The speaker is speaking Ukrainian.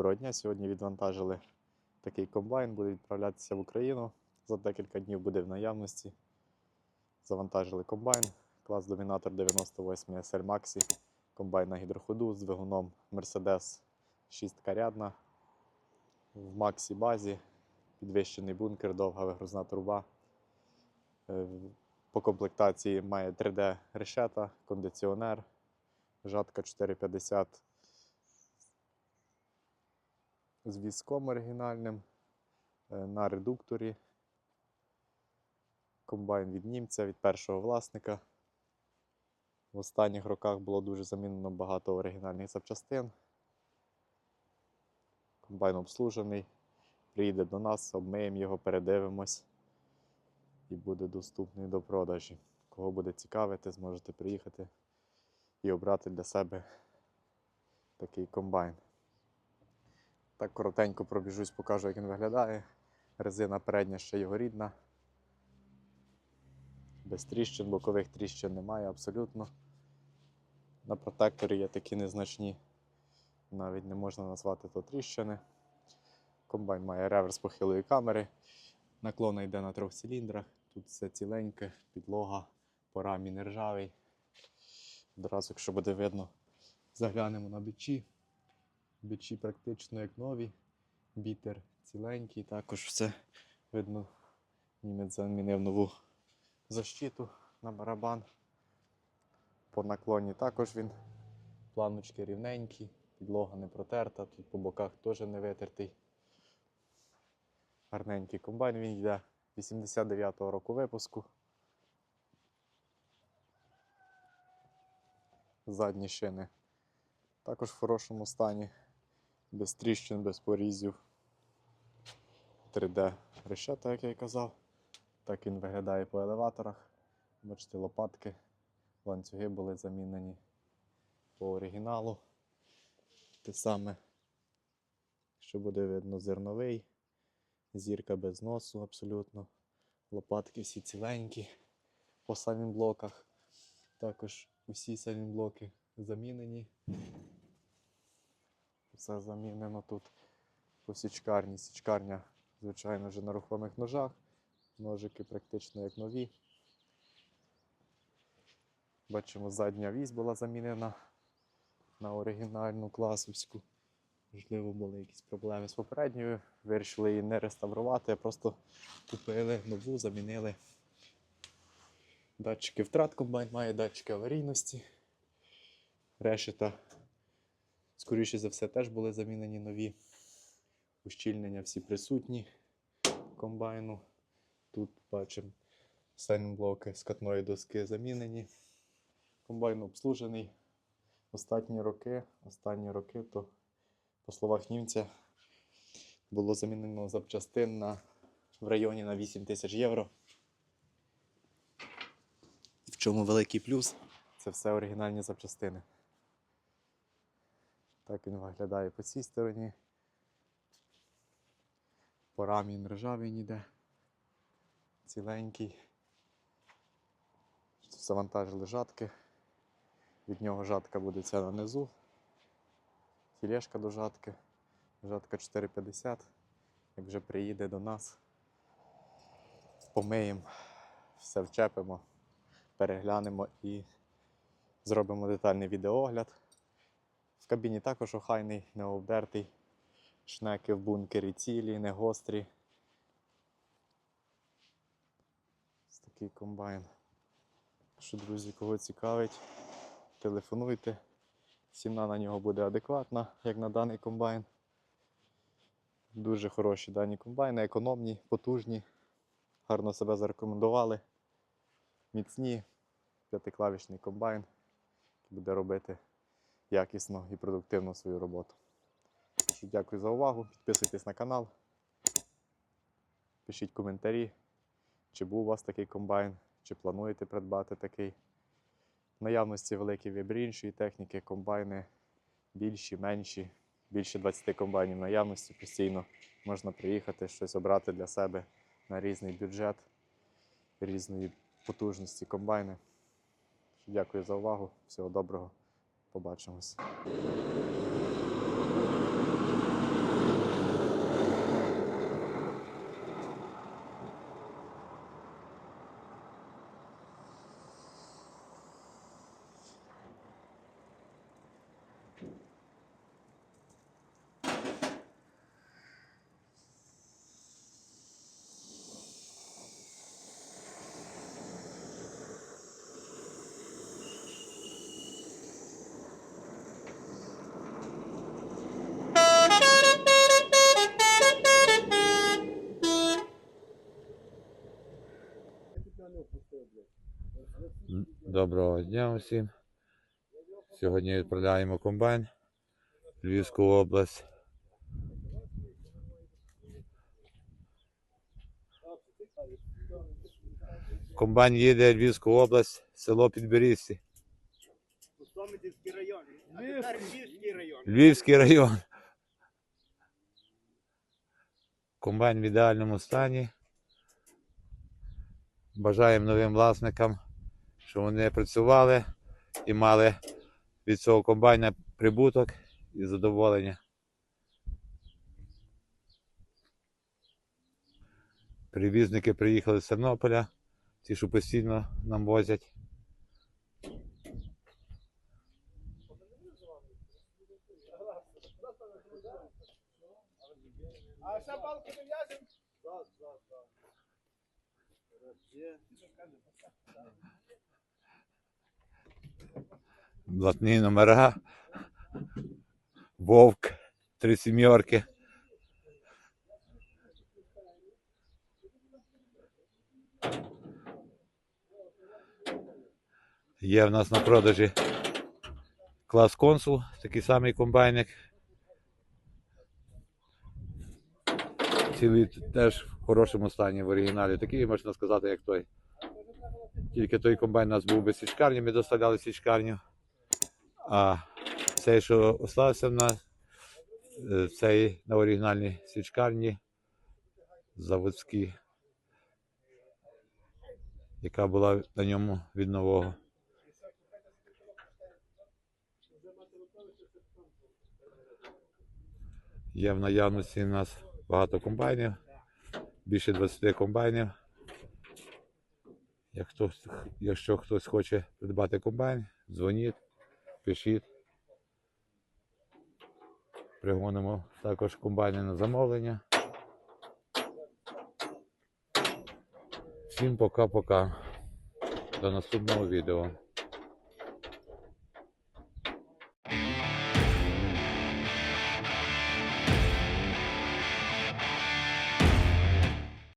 Доброго дня. Сьогодні відвантажили такий комбайн, буде відправлятися в Україну. За декілька днів буде в наявності. Завантажили комбайн, клас Домінатор 98 SL Maxi, комбайн на гідроходу з двигуном Mercedes 6 рядна. В Maxi базі, підвищений бункер, довга вигрузна труба. Е, По комплектації має 3D решета, кондиціонер, жатка 450 з візком оригінальним е, на редукторі. Комбайн від німця, від першого власника. В останніх роках було дуже замінено багато оригінальних запчастин. Комбайн обслужений. Приїде до нас, обмиємо його, передивимось і буде доступний до продажі. Кого буде цікавити, зможете приїхати і обрати для себе такий комбайн. Так коротенько пробіжусь, покажу, як він виглядає. Резина передня ще його рідна. Без тріщин, бокових тріщин немає абсолютно. На протекторі є такі незначні, навіть не можна назвати то тріщини. Комбайн має реверс похилої камери. Наклона йде на трьох циліндрах. Тут все ціленьке, підлога, по рамі не ржавий. Одразу, якщо буде видно, заглянемо на бичі. Бичі практично як нові. Бітер ціленький, також все видно. Німець замінив нову защиту на барабан. По наклоні також він. Планочки рівненькі, підлога не протерта, тут по боках теж не витертий. Гарненький комбайн він йде 89-го року випуску. Задні шини також в хорошому стані, без тріщин, без порізів. 3D решета, як я й казав. Так він виглядає по елеваторах. Бачите, лопатки, ланцюги були замінені по оригіналу. Те саме, що буде видно, зерновий, зірка без носу абсолютно. Лопатки всі ціленькі по самим блоках. Також усі самі блоки замінені. Все замінено тут по січкарні. Січкарня, звичайно, вже на рухомих ножах. Ножики практично як нові. Бачимо, задня вісь була замінена на оригінальну класовську. Можливо, були якісь проблеми з попередньою. Вирішили її не реставрувати, а просто купили нову, замінили. Датчики втрат комбайн має, датчики аварійності. Решета, скоріше за все, теж були замінені нові. Ущільнення всі присутні комбайну. Тут бачимо блоки з катної доски замінені. Комбайн обслужений. Останні роки, останні роки, то, по словах німця, було замінено запчастин на, в районі на 8 тисяч євро. В чому великий плюс? Це все оригінальні запчастини. Так він виглядає по цій стороні. По рамі він ніде. Ціленький. Завантажили жатки. Від нього жатка буде ця на. Тілешка до жатки. Жатка 4,50. Як вже приїде до нас, помиємо, все вчепимо, переглянемо і зробимо детальний відеоогляд. Кабіні також охайний, не обдертий. Шнеки в бункері цілі, не гострі. Ось такий комбайн. Що, друзі, кого цікавить, телефонуйте. Ціна на нього буде адекватна, як на даний комбайн. Дуже хороші дані комбайни, економні, потужні, гарно себе зарекомендували. Міцні, п'ятиклавішний комбайн, який буде робити якісно і продуктивно свою роботу. Дякую за увагу. Підписуйтесь на канал. Пишіть коментарі, чи був у вас такий комбайн, чи плануєте придбати такий. В наявності великий вибір іншої техніки, комбайни більші, менші, більше 20 комбайнів в наявності постійно. Можна приїхати, щось обрати для себе на різний бюджет, різної потужності комбайни. Дякую за увагу. Всього доброго. Побачимось. Доброго дня усім. Сьогодні відправляємо комбайн в Львівську область. Комбайн їде в Львівську область, село район. Львівський район. Комбайн в ідеальному стані. Бажаємо новим власникам, щоб вони працювали і мали від цього комбайна прибуток і задоволення. Перевізники приїхали з Тернополя, ті, що постійно нам возять. А ще палки не в'яжемо? Блатні номера, вовк, три сім'єрки. Є в нас на продажі клас консул, такий самий комбайник. Цілий теж в хорошому стані в оригіналі. Такий можна сказати, як той. Тільки той комбайн у нас був без січкарні, ми доставляли січкарню. А цей, що остався в нас, е, цей на оригінальній свічкарні заводській, яка була на ньому від нового. Є в наявності у нас багато комбайнів, більше 20 комбайнів. Якщо хтось хоче придбати комбайн, дзвоніть пишіть. Пригонимо також комбайни на замовлення. Всім пока-пока. До наступного відео.